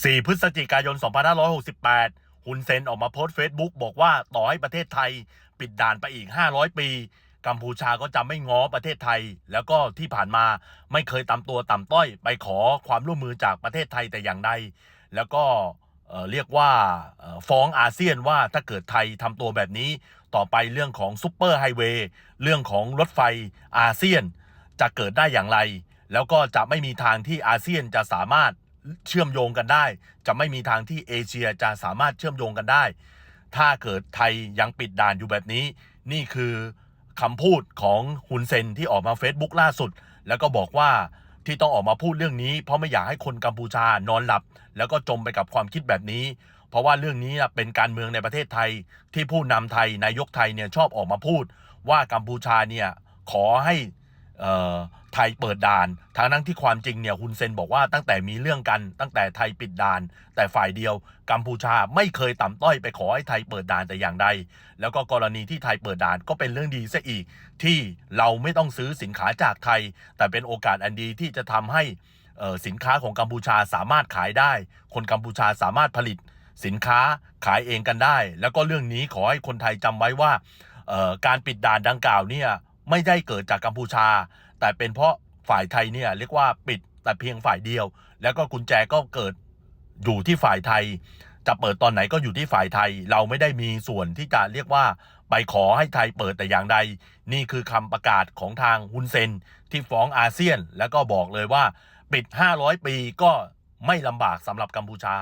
4 พฤศจิกายน 2568ฮุนเซนออกมาโพสต์เฟซบุ๊กบอกว่าต่อให้ประเทศไทย ปิดด่านไปอีก 500 ปี กัมพูชาก็จะไม่ง้อประเทศไทย แล้วก็ที่ผ่านมาไม่เคยตำตัวต่ำต้อย ไปขอความร่วมมือจากประเทศไทยแต่อย่างใด แล้วก็เเรียกว่าฟ้องอาเซียนว่าถ้าเกิดไทยทำตัวแบบนี้ ต่อไปเรื่องของซุปเปอร์ไฮเวย์เรื่องของรถไฟอาเซียน จะเกิดได้อย่างไร แล้วก็จะไม่มีทางที่อาเซียนจะสามารถ เชื่อมโยงกันได้ จะไม่มีทางที่เอเชียจะสามารถเชื่อมโยงกันได้ ถ้าเกิดไทยยังปิดด่านอยู่แบบนี้ นี่คือคำพูดของฮุนเซนที่ออกมา Facebook ล่าสุด แล้วก็บอกว่าที่ต้องออกมาพูดเรื่องนี้ เพราะไม่อยากให้คนกัมพูชานอนหลับ แล้วก็จมไปกับความคิดแบบนี้ เพราะว่าเรื่องนี้เป็นการเมืองในประเทศไทย ที่ผู้นำไทยนายกไทยเนี่ยชอบออกมาพูด ว่ากัมพูชาเนี่ยขอให้ ไทยเปิดด่านทางนั้นที่ความจริงเนี่ยฮุนเซนบอกว่าตั้งแต่มีเรื่องกันตั้งแต่ไทยปิดด่าน แต่ฝ่ายเดียวกัมพูชาไม่เคยต่ำต้อยไปขอให้ไทยเปิดด่านแต่อย่างใด แล้วก็กรณีที่ไทยเปิดด่านก็เป็นเรื่องดีซะอีก ที่เราไม่ต้องซื้อสินค้าจากไทย แต่เป็นโอกาสอันดีที่จะทำให้สินค้าของกัมพูชาสามารถขายได้ คนกัมพูชาสามารถผลิตสินค้าขายเองกันได้ แล้วก็เรื่องนี้ขอให้คนไทยจำไว้ว่าการปิดด่านดังกล่าวเนี่ย ไม่ได้เกิดจากกัมพูชา แต่เป็นเพราะฝ่ายไทยเนี่ยเรียกว่าปิดแต่เพียงฝ่ายเดียว แล้วก็กุญแจก็เกิดอยู่ที่ฝ่ายไทย จะเปิดตอนไหนก็อยู่ที่ฝ่ายไทย เราไม่ได้มีส่วนที่จะเรียกว่าไปขอให้ไทยเปิดแต่อย่างใด นี่คือคำประกาศของทางฮุนเซนที่ฟ้องอาเซียน แล้วก็บอกเลยว่า ปิด 500 ปีก็ไม่ลำบากสำหรับกัมพูชา